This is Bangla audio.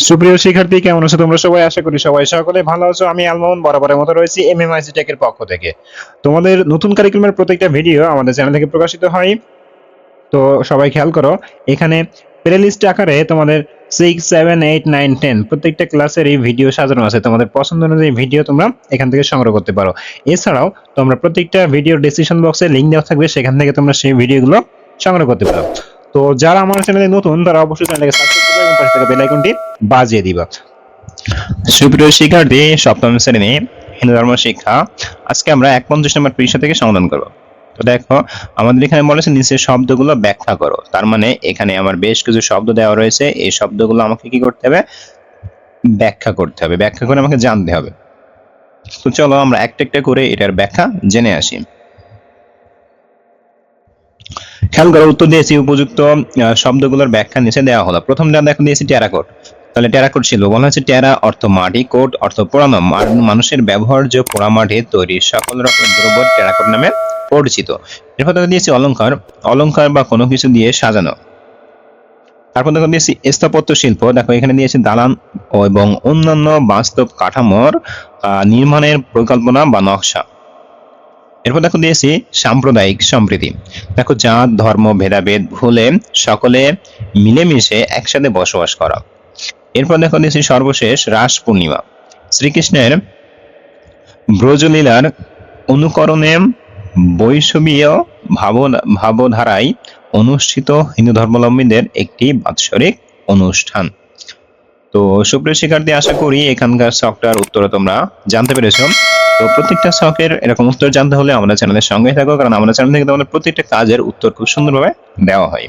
সুপ্রিয় শিক্ষার্থী, কেমন আছো তোমরা সবাই? আশা করি সবাই সকলে ভালো আছো। আমি আলমোহন বরাবরের মতো রয়েছি এমএমআইসি টেকের পক্ষ থেকে। তোমাদের নতুন কারিকুলামের প্রত্যেকটা ভিডিও আমাদের চ্যানেল থেকে প্রকাশিত হয়। তো সবাই খেয়াল করো, এখানে প্লেলিস্ট আকারে তোমাদের six seven eight nine ten প্রত্যেকটা ক্লাসের এই ভিডিও সাজানো আছে। তোমাদের পছন্দ অনুযায়ী ভিডিও তোমরা এখান থেকে সংগ্রহ করতে পারো। এছাড়াও তোমরা প্রত্যেকটা ভিডিও ডিসক্রিপশন বক্সে লিঙ্ক দেওয়া থাকবে, সেখান থেকে তোমরা সেই ভিডিওগুলো সংগ্রহ করতে পারো। তো যারা আমার চ্যানেলে নতুন, তারা অবশ্যই চ্যানেলকে সাবস্ক্রাইব এবং পাশে থাকা বেল আইকনটি বাজিয়ে দিবা সুপ্রিয় শিক্ষার্থী, সপ্তম শ্রেণি, হিন্দু ধর্ম শিক্ষা। আজকে আমরা এক পঞ্চাশ নম্বর পৃষ্ঠা থেকে সমাধান করব। তো দেখো, আমাদের এখানে বলেছে নিচের শব্দগুলো ব্যাখ্যা করো। তার মানে এখানে আমার বেশ কিছু শব্দ দেওয়া রয়েছে। এই শব্দগুলো আমাকে কি করতে হবে? ব্যাখ্যা করতে হবে। ব্যাখ্যা করে আমাকে জানতে হবে। তো চলো আমরা একটা একটা করে এটার ব্যাখ্যা জেনে আসি। খেয়াল করো উত্তর দিয়েছি, উপযুক্ত শব্দগুলোর ব্যাখ্যা নিচে দেওয়া হলো। প্রথমটা দেখো, দিয়েছি টেরাকোট তাহলে টেরাকোট ছিল, বলা হচ্ছে টেরা অর্থ মাটি কোট অর্থ পোড়ানো। মানুষের ব্যবহার্য পোড়ামাটি তৈরি সকল রকমের দ্রব্য টেরাকোট নামে পরিচিত। এরপর দেখো, দিয়েছি অলংকার। অলঙ্কার বা কোনো কিছু দিয়ে সাজানো। তারপর দেখো, দিয়েছি স্থাপত্য শিল্প। দেখো, এখানে দিয়েছি দালান এবং অন্যান্য বাস্তব কাঠামোর নির্মাণের পরিকল্পনা বা নকশা। এরপর দেখো দিয়েছি সাম্প্রদায়িক সম্প্রীতি। দেখো জাত, ধর্ম, ভেদাভেদ ভুলে সকলে মিলেমিশে একসাথে বসবাস করা। এরপর দেখো দিয়েছি সর্বশেষ রাস পূর্ণিমা। শ্রীকৃষ্ণের ব্রজলীলার অনুকরণে বৈষবীয় ভাব- ভাবধারায় অনুষ্ঠিত হিন্দু ধর্মাবলম্বীদের একটি বাৎসরিক অনুষ্ঠান। তো সুপ্রিয় শিক্ষার্থী, আশা করি এখানকার সফটওয়্যার উত্তরে তোমরা জানতে পেরেছ। তো প্রত্যেকটা শখের এরকম উত্তর জানতে হলে আমাদের চ্যানেলের সঙ্গে থাকো, কারণ আমাদের চ্যানেল থেকে তোমাদের প্রত্যেকটা কাজের উত্তর খুব সুন্দরভাবে দেওয়া হয়।